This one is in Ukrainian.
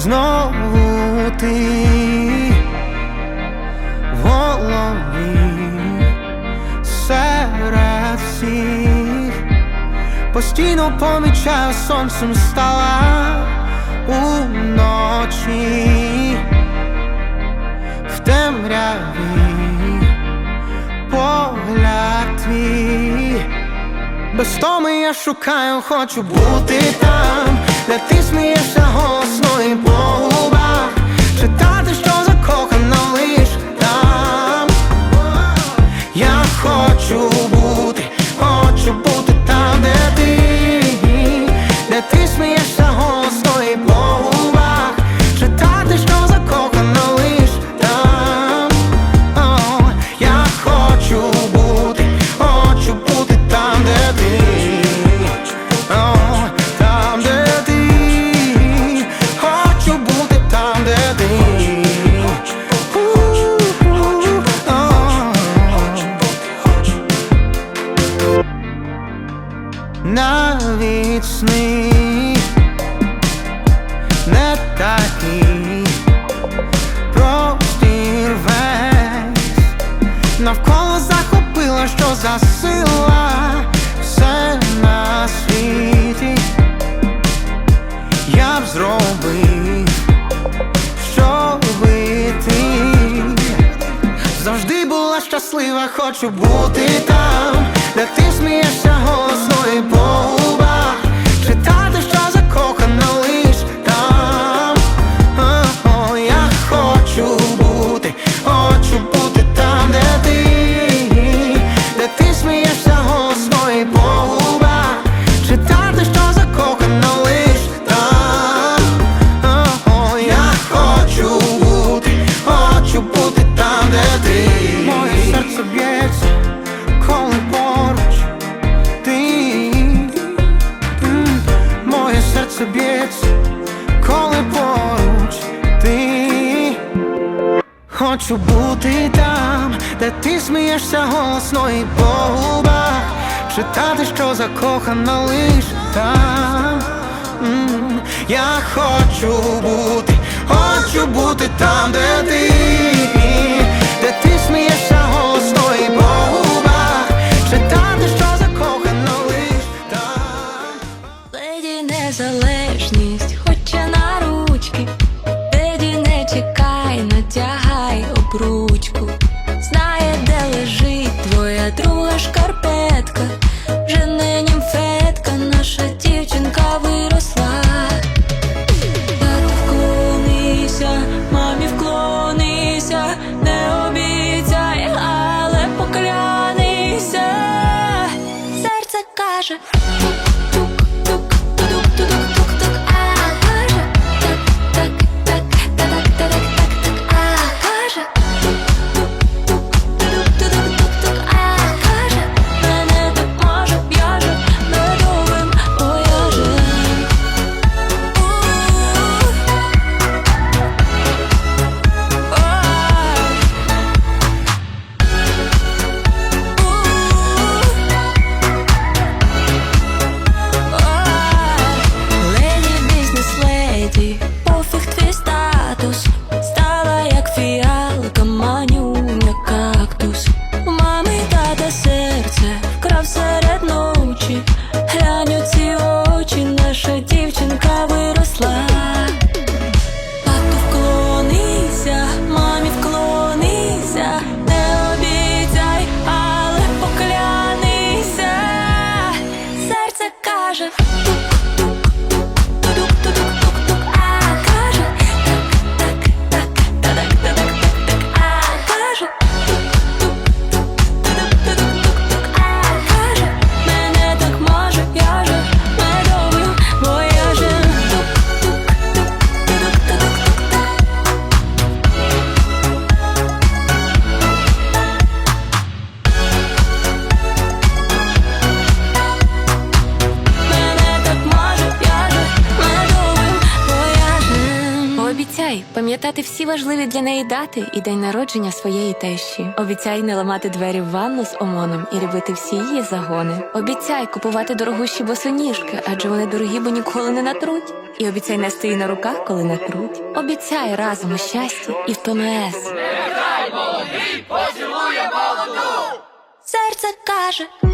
знову ти в голові серед всіх. Постійно помічаю сонцем стала уночі в темряві погляд твій. Без томи я шукаю, хочу бути там де ти смієшся голосно і по губах Читати, що закохано лиш там. Я хочу Сни не такі простір весь навколо захопила, що засила все на світі. Я б зробив, щоби ти завжди була щаслива, хочу бути там, де ти смієшся голосно і губах Читати, що серце коли поруч ти. Хочу бути там, де ти смієшся голосно і по губах. Читати, що закохана лиш там Я хочу бути, хочу бути там, де ти, louco. Пам'ятати всі важливі для неї дати і день народження своєї тещі. Обіцяй не ламати двері в ванну з омоном і любити всі її загони. Обіцяй купувати дорогущі босоніжки, адже вони дорогі, бо ніколи не натруть. І обіцяй нести її на руках, коли натруть. Обіцяй разом у щасті і в ПМС. Серце каже